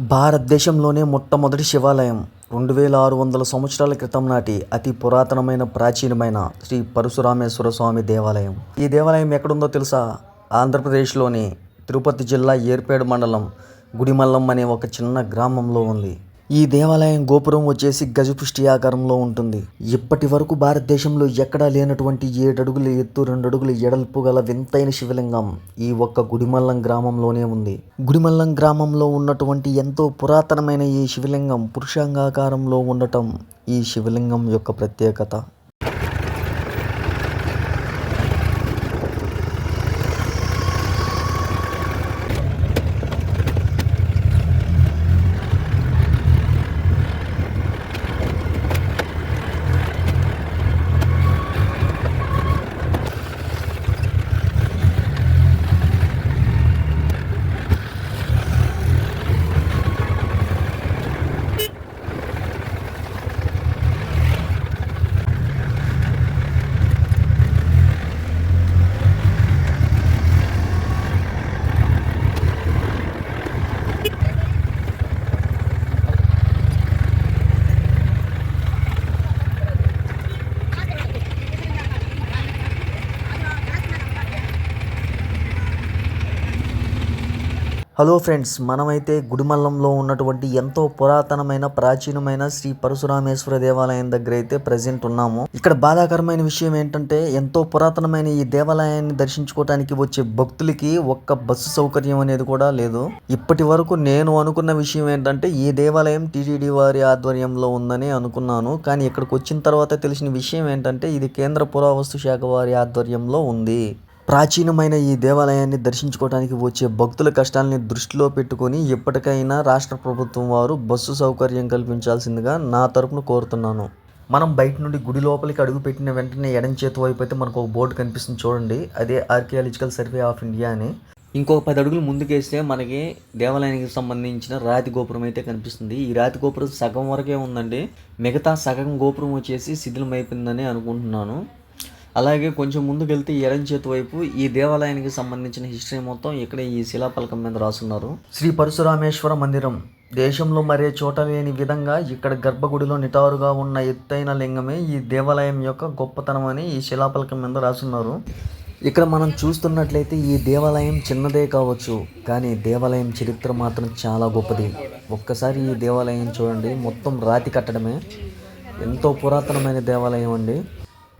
భారతదేశంలోనే మొట్టమొదటి శివాలయం. రెండు వేల ఆరు వందల సంవత్సరాల క్రితం నాటి అతి పురాతనమైన ప్రాచీనమైన శ్రీ పరశురామేశ్వర స్వామి దేవాలయం. ఈ దేవాలయం ఎక్కడుందో తెలుసా? ఆంధ్రప్రదేశ్లోని తిరుపతి జిల్లా ఏర్పేడు మండలం గుడిమల్లం అనే ఒక చిన్న గ్రామంలో ఉంది. ఈ దేవాలయం గోపురం వచ్చేసి గజపుష్టి ఆకారంలో ఉంటుంది. ఇప్పటి వరకు భారతదేశంలో ఎక్కడా లేనటువంటి ఏడడుగుల ఎత్తు రెండడుగుల ఎడల్పు గల వింతైన శివలింగం ఈ ఒక్క గుడిమల్లం గ్రామంలోనే ఉంది. గుడిమల్లం గ్రామంలో ఉన్నటువంటి ఎంతో పురాతనమైన ఈ శివలింగం పురుషాంగాకారంలో ఉండటం ఈ శివలింగం యొక్క ప్రత్యేకత. హలో ఫ్రెండ్స్ మనమైతే గుడిమల్లంలో ఉన్నటువంటి ఎంతో పురాతనమైన ప్రాచీనమైన శ్రీ పరశురామేశ్వర దేవాలయం దగ్గర అయితే ప్రజెంట్ ఉన్నాము. ఇక్కడ బాధాకరమైన విషయం ఏంటంటే ఎంతో పురాతనమైన ఈ దేవాలయాన్ని దర్శించుకోవడానికి వచ్చే భక్తులకి ఒక్క బస్సు సౌకర్యం అనేది కూడా లేదు. ఇప్పటి వరకు నేను అనుకున్న విషయం ఏంటంటే ఈ దేవాలయం టీటీడీ వారి ఆధ్వర్యంలో ఉందని అనుకున్నాను. కానీ ఇక్కడికి వచ్చిన తర్వాత తెలిసిన విషయం ఏంటంటే ఇది కేంద్ర పురావస్తు శాఖ వారి ఆధ్వర్యంలో ఉంది. ప్రాచీనమైన ఈ దేవాలయాన్ని దర్శించుకోవడానికి వచ్చే భక్తుల కష్టాలని దృష్టిలో పెట్టుకొని ఎప్పటికైనా రాష్ట్ర ప్రభుత్వం వారు బస్సు సౌకర్యం కల్పించాల్సిందిగా నా తరపున కోరుతున్నాను. మనం బయట నుండి గుడి లోపలికి అడుగు పెట్టిన వెంటనే ఎడం చేతి వైపు అయితే మనకు ఒక బోర్డు కనిపిస్తుంది చూడండి. అదే ఆర్కియాలజికల్ సర్వే ఆఫ్ ఇండియా అని. ఇంకొక పది అడుగులు ముందుకేస్తే మనకి దేవాలయానికి సంబంధించిన రాతి గోపురం అయితే కనిపిస్తుంది. ఈ రాతి గోపురం సగం వరకే ఉందండి. మిగతా సగం గోపురం వచ్చేసి శిథిలం అయిపోయిందని అనుకుంటున్నాను. అలాగే కొంచెం ముందుకు వెళ్తే ఎడం చేతి వైపు ఈ దేవాలయానికి సంబంధించిన హిస్టరీ మొత్తం ఇక్కడ ఈ శిలాఫలకం మీద రాసున్నారు. శ్రీ పరశురామేశ్వర మందిరం. దేశంలో మరే చోట లేని విధంగా ఇక్కడ గర్భగుడిలో నిటారుగా ఉన్న ఎత్తైన లింగమే ఈ దేవాలయం యొక్క గొప్పతనం అని ఈ శిలాఫలకం మీద రాసున్నారు. ఇక్కడ మనం చూస్తున్నట్లయితే ఈ దేవాలయం చిన్నదే కావచ్చు కానీ దేవాలయం చరిత్ర మాత్రం చాలా గొప్పది. ఒక్కసారి ఈ దేవాలయం చూడండి మొత్తం రాతి కట్టడమే. ఎంతో పురాతనమైన దేవాలయం అండి.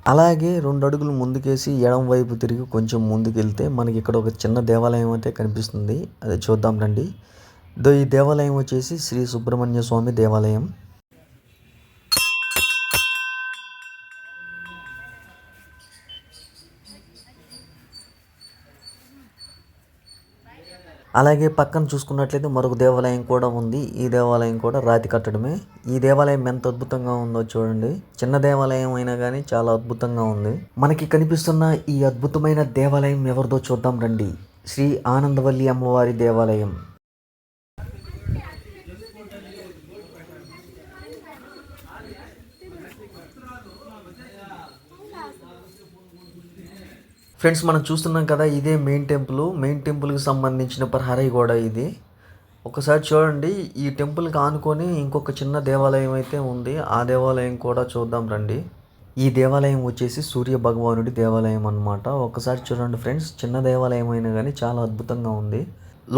అలాగే రెండు అడుగులు ముందుకేసి ఎడం వైపు తిరిగి కొంచెం ముందుకెళ్తే మనకి ఇక్కడ ఒక చిన్న దేవాలయం అయితే కనిపిస్తుంది. అది చూద్దాం రండి. దో ఈ దేవాలయం వచ్చేసి శ్రీ సుబ్రహ్మణ్య స్వామి దేవాలయం. అలాగే పక్కన చూసుకున్నట్లయితే మరొక దేవాలయం కూడా ఉంది. ఈ దేవాలయం కూడా రాతి కట్టడమే. ఈ దేవాలయం ఎంత అద్భుతంగా ఉందో చూడండి. చిన్న దేవాలయం అయినా కానీ చాలా అద్భుతంగా ఉంది. మనకి కనిపిస్తున్న ఈ అద్భుతమైన దేవాలయం ఎవరిదో చూద్దాం రండి. శ్రీ ఆనందవల్లి అమ్మవారి దేవాలయం. ఫ్రెండ్స్ మనం చూస్తున్నాం కదా ఇదే మెయిన్ టెంపుల్ మెయిన్ టెంపుల్కి సంబంధించిన ప్రహరీ గోడ ఇది. ఒకసారి చూడండి ఈ టెంపుల్కి ఆనుకొని ఇంకొక చిన్న దేవాలయం అయితే ఉంది. ఆ దేవాలయం కూడా చూద్దాం రండి. ఈ దేవాలయం వచ్చేసి సూర్య భగవానుడి దేవాలయం అన్నమాట. ఒకసారి చూడండి ఫ్రెండ్స్ చిన్న దేవాలయం అయినా కానీ చాలా అద్భుతంగా ఉంది.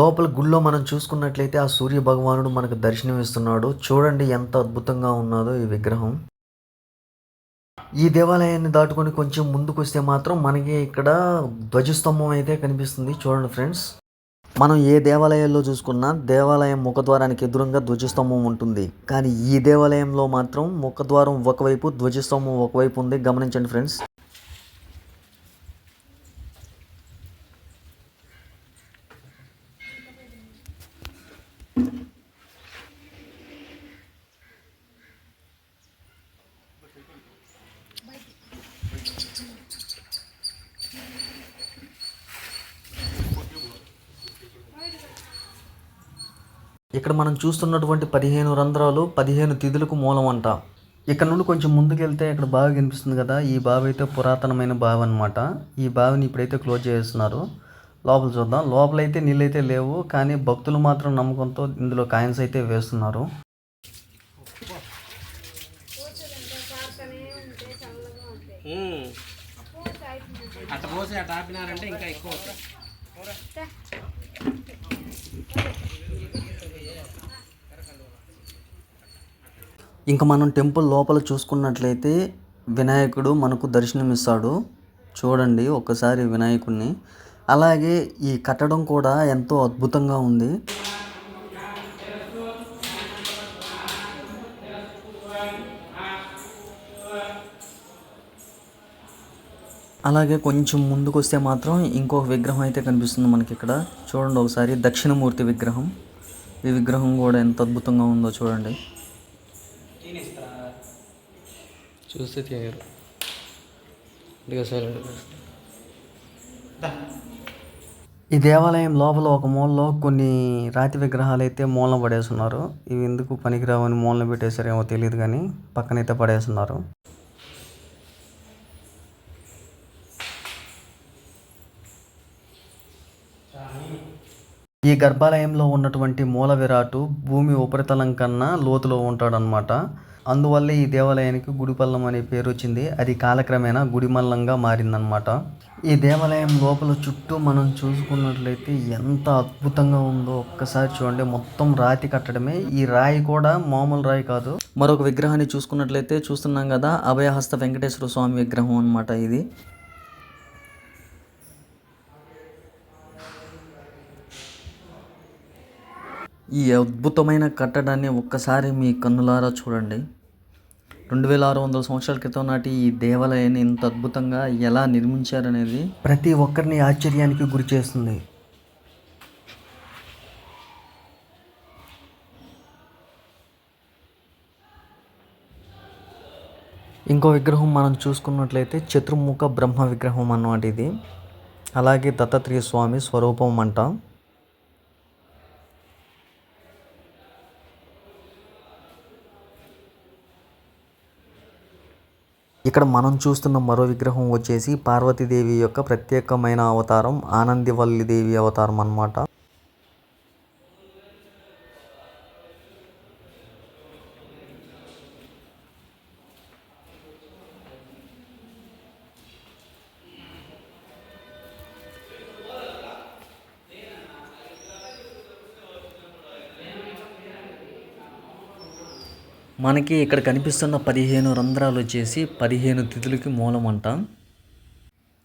లోపల గుళ్ళో మనం చూసుకున్నట్లయితే ఆ సూర్య భగవానుడు మనకు దర్శనం ఇస్తున్నాడు చూడండి ఎంత అద్భుతంగా ఉన్నదో ఈ విగ్రహం. ఈ దేవాలయాన్ని దాటుకొని కొంచెం ముందుకు వస్తే మాత్రం మనకి ఇక్కడ ధ్వజస్తంభం అయితే కనిపిస్తుంది. చూడండి ఫ్రెండ్స్. మనం ఏ దేవాలయాల్లో చూసుకున్నా దేవాలయం ముఖద్వారానికి ఎదురుగా ధ్వజస్తంభం ఉంటుంది. కానీ ఈ దేవాలయంలో మాత్రం ముఖద్వారం ఒకవైపు ధ్వజస్తంభం ఒకవైపు ఉంది. గమనించండి ఫ్రెండ్స్. ఇక్కడ మనం చూస్తున్నటువంటి పదిహేను రంధ్రాలు పదిహేను తిథులకు మూలం అంట ఇక్కడ నుండి కొంచెం ముందుకెళ్తే ఇక్కడ బావి కనిపిస్తుంది కదా ఈ బావి అయితే పురాతనమైన బావి అనమాట ఈ బావిని ఇప్పుడైతే క్లోజ్ చేస్తున్నారు. లోపల చూద్దాం. లోపలైతే నీళ్ళైతే లేవు కానీ భక్తులు మాత్రం నమ్మకంతో ఇందులో కాయిన్స్ అయితే వేస్తున్నారు. అట్ట పోసి అట్ట ఆపినారంటే ఇంకా ఎక్కువ ఇంకా మనం టెంపుల్ లోపల చూసుకున్నట్లయితే వినాయకుడు మనకు దర్శనమిస్తాడు. చూడండి ఒక్కసారి వినాయకుడిని అలాగే ఈ కట్టడం కూడా ఎంతో అద్భుతంగా ఉంది. అలాగే కొంచెం ముందుకు వస్తే మాత్రం ఇంకొక విగ్రహం అయితే కనిపిస్తుంది మనకి ఇక్కడ. చూడండి ఒకసారి దక్షిణమూర్తి విగ్రహం. ఈ విగ్రహం కూడా ఎంత అద్భుతంగా ఉందో చూడండి. చూస్తే ఇదిగో సైలెంట్ ఈ దేవాలయం లోపల ఒక మూలలో కొన్ని రాతి విగ్రహాలు అయితే మూలన పడేస్తున్నారు. ఇవి ఎందుకు పనికిరావని మూలన పెట్టేశారేమో తెలియదు కానీ పక్కనైతే పడేస్తున్నారు. ఈ గర్భాలయంలో ఉన్నటువంటి మూల విరాటు భూమి ఉపరితలం కన్నా లోతులో ఉంటాడనమాట అందువల్ల ఈ దేవాలయానికి గుడిపల్లం అనే పేరు వచ్చింది. అది కాలక్రమేణా గుడిమల్లంగా మారిందనమాట ఈ దేవాలయం లోపల చుట్టూ మనం చూసుకున్నట్లయితే ఎంత అద్భుతంగా ఉందో ఒక్కసారి చూడండి. మొత్తం రాతి కట్టడమే. ఈ రాయి కూడా మామూలు రాయి కాదు. మరొక విగ్రహాన్ని చూసుకున్నట్లయితే చూస్తున్నాం కదా అభయహస్త వెంకటేశ్వర స్వామి విగ్రహం అనమాట ఇది. ఈ అద్భుతమైన కట్టడాన్ని ఒక్కసారి మీ కన్నులారా చూడండి. రెండు వేల ఆరు వందల సంవత్సరాల క్రితం నాటి ఈ దేవాలయాన్ని ఇంత అద్భుతంగా ఎలా నిర్మించారనేది ప్రతి ఒక్కరిని ఆశ్చర్యానికి గురి చేస్తుంది. ఇంకో విగ్రహం మనం చూసుకున్నట్లయితే చతుర్ముఖ బ్రహ్మ విగ్రహం అన్నమాట ఇది. అలాగే దత్తాత్రేయ స్వామి స్వరూపం అంట. ఇక్కడ మనం చూస్తున్న మరో విగ్రహం వచ్చేసి పార్వతీదేవి యొక్క ప్రత్యేకమైన అవతారం ఆనందివల్లి దేవి అవతారం అన్నమాట. మనకి ఇక్కడ కనిపిస్తున్న పదిహేను రంధ్రాలు వచ్చేసి పదిహేను తిథులకి మూలం అంట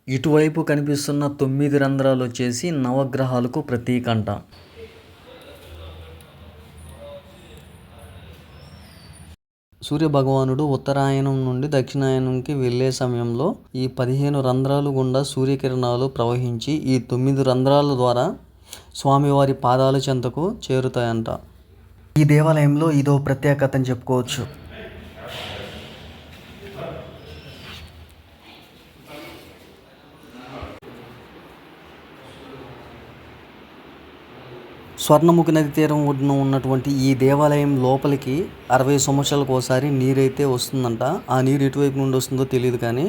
ఇటువైపు కనిపిస్తున్న తొమ్మిది రంధ్రాలు వచ్చేసి నవగ్రహాలకు ప్రతీక అంట సూర్య భగవానుడు ఉత్తరాయణం నుండి దక్షిణాయనంకి వెళ్ళే సమయంలో ఈ పదిహేను రంధ్రాలు గుండా సూర్యకిరణాలు ప్రవహించి ఈ తొమ్మిది రంధ్రాల ద్వారా స్వామివారి పాదాల చెంతకు చేరుతాయంట. ఈ దేవాలయంలో ఇదో ప్రత్యేకత అని చెప్పుకోవచ్చు. స్వర్ణముఖి నది తీరం ఒడ్డున ఉన్నటువంటి ఈ దేవాలయం లోపలికి అరవై సంవత్సరాలకు ఒకసారి నీరైతే వస్తుందంట. ఆ నీరు ఎటువైపు నుండి వస్తుందో తెలియదు కానీ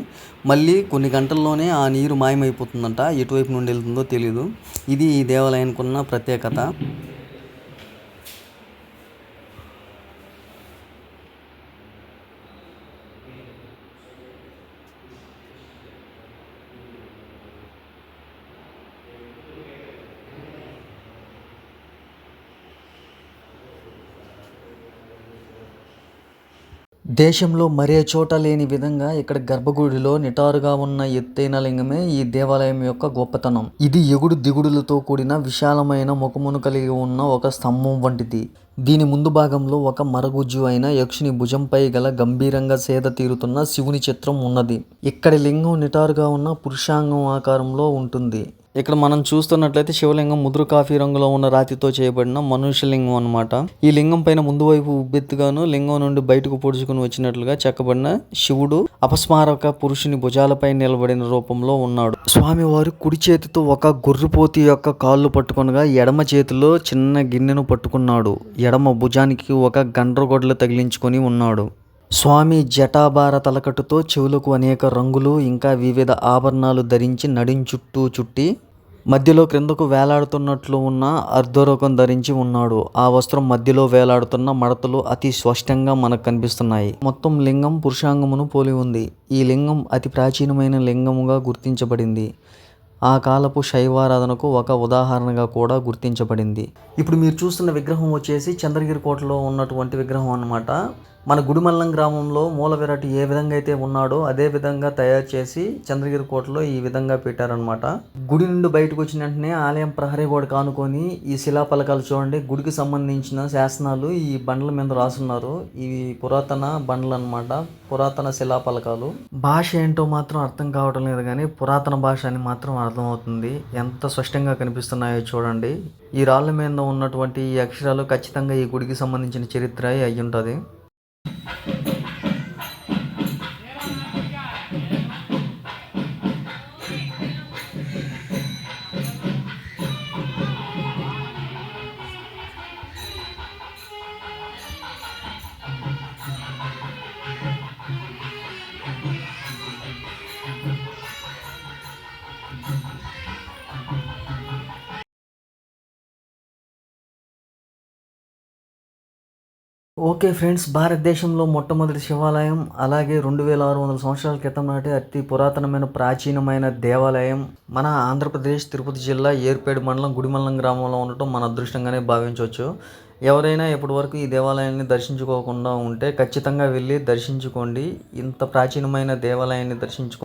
మళ్ళీ కొన్ని గంటల్లోనే ఆ నీరు మాయమైపోతుందంట. ఎటువైపు నుండి వెళ్తుందో తెలియదు ఇది ఈ దేవాలయానికి ఉన్న ప్రత్యేకత. దేశంలో మరే చోట లేని విధంగా ఇక్కడ గర్భగుడిలో నిటారుగా ఉన్న ఎత్తైన లింగమే ఈ దేవాలయం యొక్క గొప్పతనం. ఇది ఎగుడు దిగుడులతో కూడిన విశాలమైన ముఖమును కలిగి ఉన్న ఒక స్తంభం వంటిది. దీని ముందు భాగంలో ఒక మరగుజ్జు అయిన యక్షుని భుజంపై గల గంభీరంగా సేద తీరుతున్న శివుని చిత్రం ఉన్నది. ఇక్కడి లింగం నిటారుగా ఉన్న పురుషాంగం ఆకారంలో ఉంటుంది. ఇక్కడ మనం చూస్తున్నట్లయితే శివలింగం ముదురు కాఫీ రంగులో ఉన్న రాతితో చేయబడిన మనుష్య లింగం అనమాట ఈ లింగం పైన ముందు వైపు ఉబ్బెత్తుగాను లింగం నుండి బయటకు పొడుచుకుని వచ్చినట్లుగా చెక్కబడిన శివుడు అపస్మారక పురుషుని భుజాలపై నిలబడిన రూపంలో ఉన్నాడు. స్వామివారు కుడి చేతితో ఒక గొర్రెపోతి యొక్క కాళ్ళు పట్టుకునగా ఎడమ చేతిలో చిన్న గిన్నెను పట్టుకున్నాడు. ఎడమ భుజానికి ఒక గండ్రగొడ్లు తగిలించుకొని ఉన్నాడు. స్వామి జటాభార తలకట్టుతో చెవులకు అనేక రంగులు ఇంకా వివిధ ఆభరణాలు ధరించి నడిం చుట్టూ చుట్టి మధ్యలో క్రిందకు వేలాడుతున్నట్లు ఉన్న అర్ధరూపం ధరించి ఉన్నాడు. ఆ వస్త్రం మధ్యలో వేలాడుతున్న మడతలు అతి స్పష్టంగా మనకు కనిపిస్తున్నాయి. మొత్తం లింగం పురుషాంగమును పోలి ఉంది. ఈ లింగం అతి ప్రాచీనమైన లింగముగా గుర్తించబడింది. ఆ కాలపు శైవారాధనకు ఒక ఉదాహరణగా కూడా గుర్తించబడింది. ఇప్పుడు మీరు చూస్తున్న విగ్రహం వచ్చేసి చంద్రగిరి కోటలో ఉన్నటువంటి విగ్రహం అనమాట మన గుడిమల్లం గ్రామంలో మూల విరాట్ ఏ విధంగా అయితే ఉన్నాడో అదే విధంగా తయారు చేసి చంద్రగిరి కోటలో ఈ విధంగా పెట్టారనమాట గుడి నుండి బయటకు వచ్చిన వెంటనే ఆలయం ప్రహరీ గోడ కానుకొని ఈ శిలాఫలకాలు చూడండి. గుడికి సంబంధించిన శాసనాలు ఈ బండ్ల మీద రాసున్నారు. ఇవి పురాతన బండ్లు అనమాట పురాతన శిలాఫలకాలు. భాష ఏంటో మాత్రం అర్థం కావడం లేదు కానీ పురాతన భాష అని మాత్రం అర్థమవుతుంది. ఎంత స్పష్టంగా కనిపిస్తున్నాయో చూడండి. ఈ రాళ్ళ మీద ఉన్నటువంటి ఈ అక్షరాలు ఖచ్చితంగా ఈ గుడికి సంబంధించిన చరిత్ర అయి ఉంటుంది Thank you. ఓకే ఫ్రెండ్స్ భారతదేశంలో మొట్టమొదటి శివాలయం అలాగే రెండు వేల ఆరు వందల సంవత్సరాల క్రితం నాటి అతి పురాతనమైన ప్రాచీనమైన దేవాలయం. మన ఆంధ్రప్రదేశ్ తిరుపతి జిల్లా ఏర్పేడు మండలం గుడిమల్లం గ్రామంలో ఉండటం మన అదృష్టంగానే భావించవచ్చు. ఎవరైనా ఇప్పటి వరకు ఈ దేవాలయాన్ని దర్శించుకోకుండా ఉంటే ఖచ్చితంగా వెళ్ళి దర్శించుకోండి. ఇంత ప్రాచీనమైన దేవాలయాన్ని దర్శించుకో